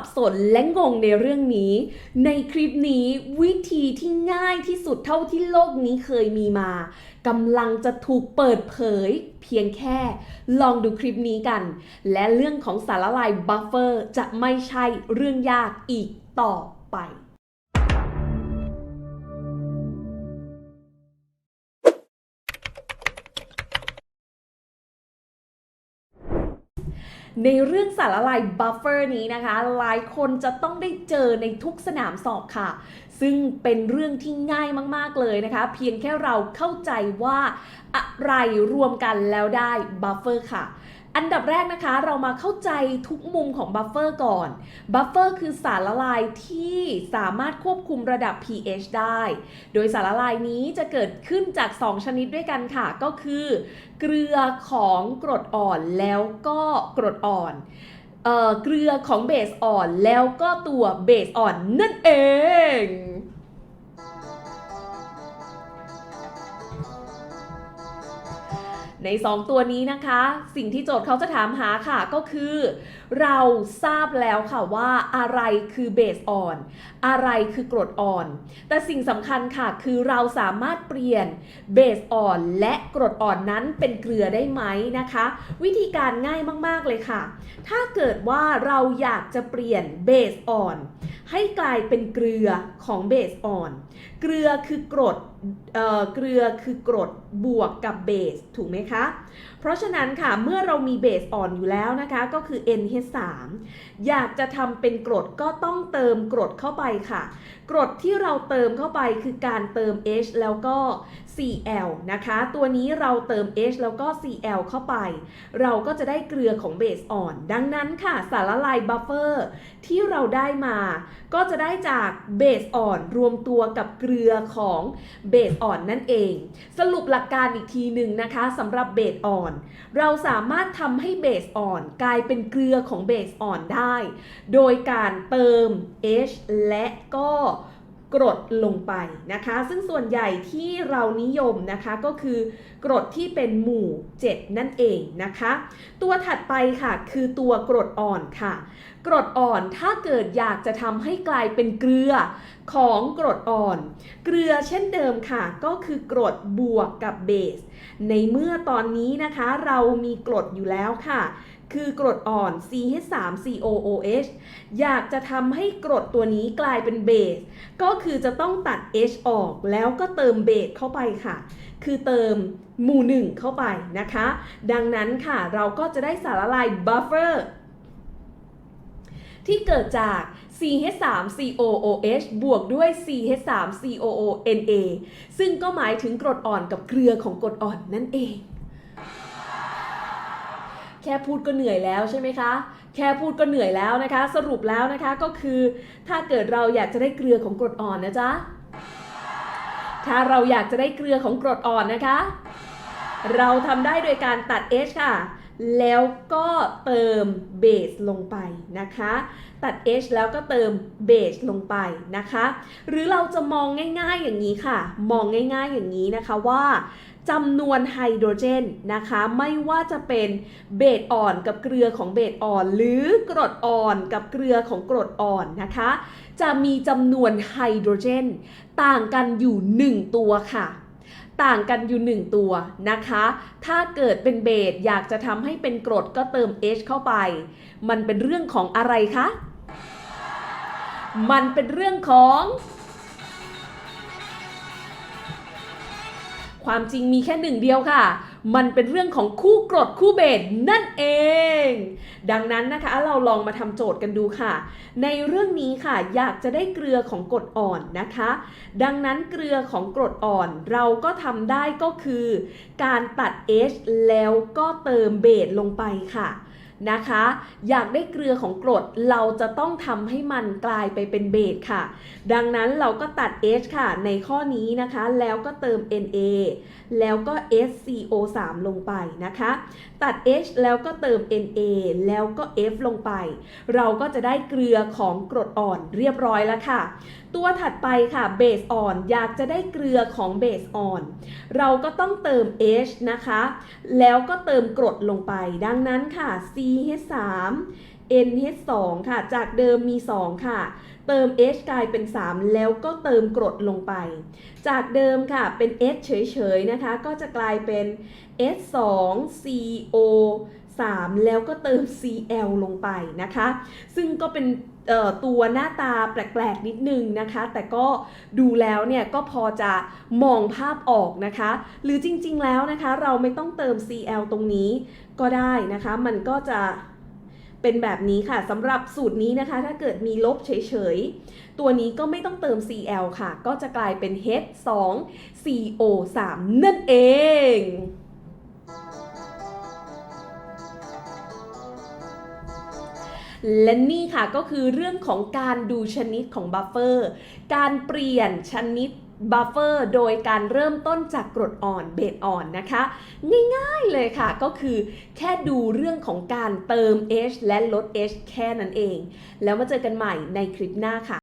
สับสนและงงในเรื่องนี้ ในคลิปนี้วิธีที่ง่ายที่สุดเท่าที่โลกนี้เคยมีมากำลังจะถูกเปิดเผย เพียงแค่ลองดูคลิปนี้กัน และเรื่องของสารละลายบัฟเฟอร์จะไม่ใช่เรื่องยากอีกต่อไป ในเรื่องสารละลายบัฟเฟอร์นี้นะคะ หลายคนจะต้องได้เจอในทุกสนามสอบค่ะ ซึ่งเป็นเรื่องที่ง่ายมาก ๆ เลยนะคะ เพียงแค่เราเข้าใจว่าอะไรรวมกันแล้วได้บัฟเฟอร์ค่ะ อันดับแรกนะคะเรามาเข้าใจทุกมุมของบัฟเฟอร์ก่อน บัฟเฟอร์คือสารละลายที่สามารถควบคุมระดับ pH ได้ โดยสารละลายนี้จะเกิดขึ้นจาก 2 ชนิดด้วยกันค่ะ ก็คือ เกลือของกรดอ่อนแล้วก็กรดอ่อนเออเกลือของเบสอ่อนแล้วก็ตัวเบสอ่อนนั่นเอง ใน 2 ตัวนี้นะคะ สิ่งที่โจทย์เขาจะถามหาค่ะก็คือ เราทราบแล้วค่ะว่าอะไรคือเบสอ่อนอะไรคือกรดอ่อน แต่สิ่งสำคัญค่ะคือเราสามารถเปลี่ยนเบสอ่อนและกรดอ่อนนั้นเป็นเกลือได้ไหมนะคะ วิธีการง่ายมากๆเลยค่ะ ถ้าเกิดว่าเราอยากจะเปลี่ยนเบสอ่อนให้กลายเป็นเกลือของเบสอ่อน เกลือคือกรดเเกลือคือกรดบวกกับเบสถูกไหมคะ เพราะฉะนั้นค่ะเมื่อเรามีเบสอ่อนอยู่แล้วนะคะ ก็คือ NH3 อยากจะทำเป็นกรดก็ต้องเติมกรดเข้าไปค่ะ กรดที่เราเติมเข้าไปคือการเติม H แล้วก็ Cl นะคะ ตัวนี้เราเติม H แล้วก็ Cl เข้าไป เราก็จะได้เกลือของเบสอ่อน ดังนั้นค่ะสารละลายบัฟเฟอร์ที่เราได้มา ก็จะได้จากเบสอ่อนรวมตัวกับเกลือของเบสอ่อนนั่นเอง สรุปหลักการอีกทีหนึ่งนะคะสำหรับเบสอ่อนเราสามารถทำให้เบสอ่อนกลายเป็นเกลือของเบสอ่อนได้ โดยการเติม H และก็ กรดลงไปนะคะ ซึ่งส่วนใหญ่ที่เรานิยมนะคะก็คือกรดที่เป็นหมู่ 7 นั่นเองนะคะ ตัวถัดไปค่ะคือตัวกรดอ่อนค่ะ กรดอ่อนถ้าเกิดอยากจะทำให้กลายเป็นเกลือของกรดอ่อน เกลือเช่นเดิมค่ะ ก็คือกรดบวกกับเบส ในเมื่อตอนนี้นะคะเรามีกรดอยู่แล้วค่ะคือกรดอ่อน CH3COOH อยากจะทำให้กรดตัวนี้กลายเป็นเบส ก็คือจะต้องตัด H ออกแล้วก็เติมเบสเข้าไปค่ะ คือเติมหมู่หนึ่งเข้าไปนะคะ ดังนั้นค่ะเราก็จะได้สารละลายบัฟเฟอร์ที่เกิดจาก CH3COOH บวกด้วย CH3COONA ซึ่งก็หมายถึงกรดอ่อนกับเกลือของกรดอ่อนนั่นเอง แค่พูดก็เหนื่อยแล้วใช่ไหมคะ แค่พูดก็เหนื่อยแล้วนะคะ สรุปแล้วนะคะก็คือ ถ้าเกิดเราอยากจะได้เกลือของกรดอ่อนนะจ๊ะ ถ้าเราอยากจะได้เกลือของกรดอ่อนนะคะ เราทำได้โดยการตัด H ค่ะ แล้วก็เติมเบสลงไปนะคะ ตัด H แล้วก็เติมเบสลงไปนะคะ หรือเราจะมองง่ายๆอย่างนี้ค่ะ มองง่ายๆอย่างนี้นะคะว่าจำนวนไฮโดรเจนนะคะ ไม่ว่าจะเป็นเบสอ่อนกับเกลือของเบสอ่อน หรือกรดอ่อนกับเกลือของกรดอ่อนนะคะ จะมีจำนวนไฮโดรเจน ต่างกันอยู่ 1 ตัวค่ะ ต่างกันอยู่ 1 ตัวนะคะ ถ้าเกิดเป็นเบสอยากจะทำให้เป็นกรดก็เติม H เข้าไป มันเป็นเรื่องของอะไรคะ มันเป็นเรื่องของ ความจริงมีแค่หนึ่งเดียวค่ะ มันเป็นเรื่องของคู่กรดคู่เบสนั่นเอง ดังนั้นนะคะเราลองมาทำโจทย์กันดูค่ะ ในเรื่องนี้ค่ะอยากจะได้เกลือของกรดอ่อนนะคะ ดังนั้นเกลือของกรดอ่อนเราก็ทำได้ก็คือ การตัด H แล้วก็เติมเบสลงไปค่ะ นะคะ อยากได้เกลือของกรดเราจะต้องทำให้มันกลายไปเป็นเบสค่ะ ดังนั้นเราก็ตัด H ค่ะ ในข้อนี้นะคะ แล้วก็เติม Na แล้วก็ SCO3 ลงไปนะคะ ตัด H แล้วก็เติม Na แล้วก็ F ลงไป เราก็จะได้เกลือของกรดอ่อนเรียบร้อยแล้วค่ะ ตัวถัดไปค่ะเบสอ่อนอยากจะได้เกลือของเบสอ่อน เราก็ต้องเติม H นะคะ แล้วก็เติมกรดลงไป ดังนั้นค่ะ CH3 NH2 ค่ะ จากเดิมมี 2 ค่ะ เติม H กลายเป็น 3 แล้วก็เติมกรดลงไป จากเดิมค่ะเป็น H เฉยๆนะคะ ก็จะกลายเป็น H2CO 3 แล้วก็เติม Cl ลงไปนะคะ ซึ่งก็เป็น ตัวหน้าตาแปลกๆนิดนึงนะคะ แต่ก็ดูแล้วเนี่ยก็พอจะมองภาพออกนะคะ หรือจริงๆแล้วนะคะ เราไม่ต้องเติม Cl ตรงนี้ก็ได้นะคะ มันก็จะเป็นแบบนี้ค่ะสำหรับสูตรนี้นะคะ ถ้าเกิดมีลบเฉยๆ ตัวนี้ก็ไม่ต้องเติม Cl ค่ะ ก็จะกลายเป็น H2CO3 นั่นเอง และนี่ค่ะก็คือเรื่องของการดูชนิดของบัฟเฟอร์การเปลี่ยนชนิดบัฟเฟอร์โดยการเริ่มต้นจากกรดอ่อนเบสอ่อนนะคะ ง่ายๆเลยค่ะก็คือแค่ดูเรื่องของการเติม H และลด H แค่นั้นเอง แล้วมาเจอกันใหม่ในคลิปหน้าค่ะ